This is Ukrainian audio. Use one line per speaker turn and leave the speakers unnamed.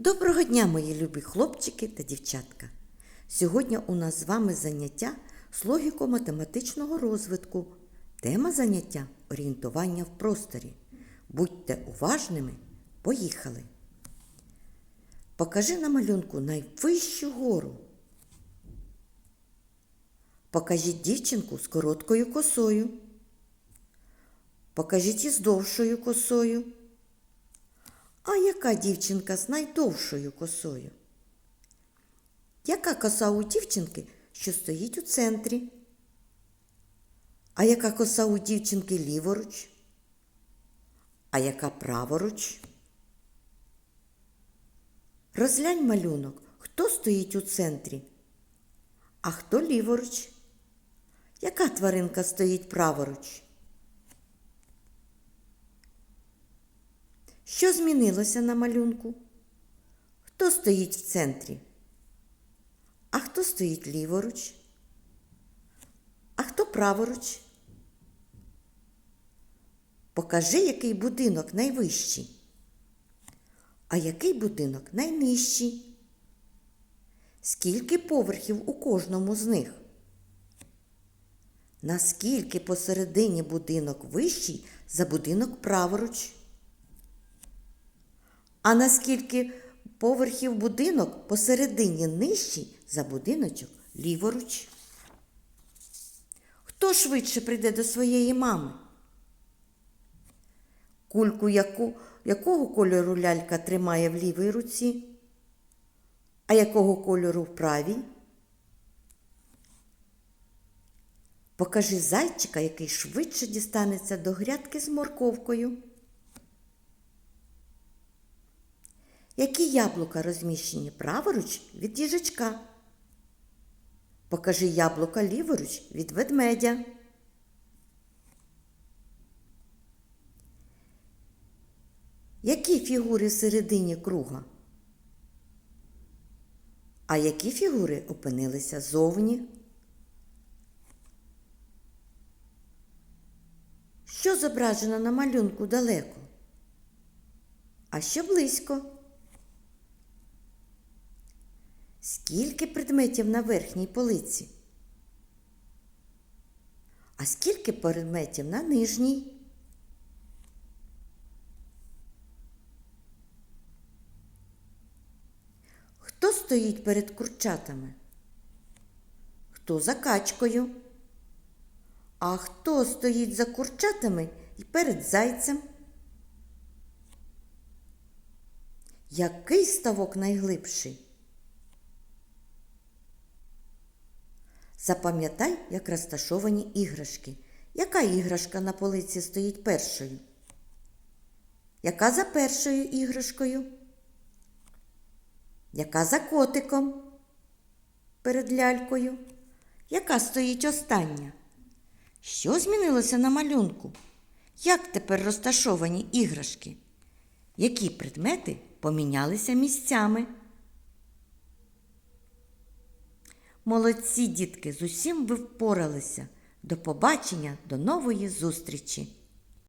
Доброго дня, мої любі хлопчики та дівчатка! Сьогодні у нас з вами заняття з логіко-математичного розвитку. Тема заняття орієнтування в просторі. Будьте уважними, поїхали! Покажи на малюнку найвищу гору. Покажіть дівчинку з короткою косою. Покажіть із довшою косою. А яка дівчинка з найдовшою косою? Яка коса у дівчинки, що стоїть у центрі? А яка коса у дівчинки ліворуч? А яка праворуч? Розглянь малюнок, хто стоїть у центрі? А хто ліворуч? Яка тваринка стоїть праворуч? Що змінилося на малюнку? Хто стоїть в центрі? А хто стоїть ліворуч? А хто праворуч? Покажи, який будинок найвищий. А який будинок найнижчий? Скільки поверхів у кожному з них? Наскільки посередині будинок вищий за будинок праворуч? А наскільки поверхів будинок посередині нижчий за будиночок ліворуч? Хто швидше прийде до своєї мами? Кульку яку, якого кольору лялька тримає в лівій руці? А якого кольору в правій? Покажи зайчика, який швидше дістанеться до грядки з морковкою. Які яблука розміщені праворуч від їжачка? Покажи яблука ліворуч від ведмедя. Які фігури всередині круга? А які фігури опинилися зовні? Що зображено на малюнку далеко? А що близько? Скільки предметів на верхній полиці? А скільки предметів на нижній? Хто стоїть перед курчатами? Хто за качкою? А хто стоїть за курчатами і перед зайцем? Який ставок найглибший? Запам'ятай, як розташовані іграшки. Яка іграшка на полиці стоїть першою? Яка за першою іграшкою? Яка за котиком перед лялькою? Яка стоїть остання? Що змінилося на малюнку? Як тепер розташовані іграшки? Які предмети помінялися місцями? Молодці, дітки, з усім ви впоралися. До побачення, до нової зустрічі!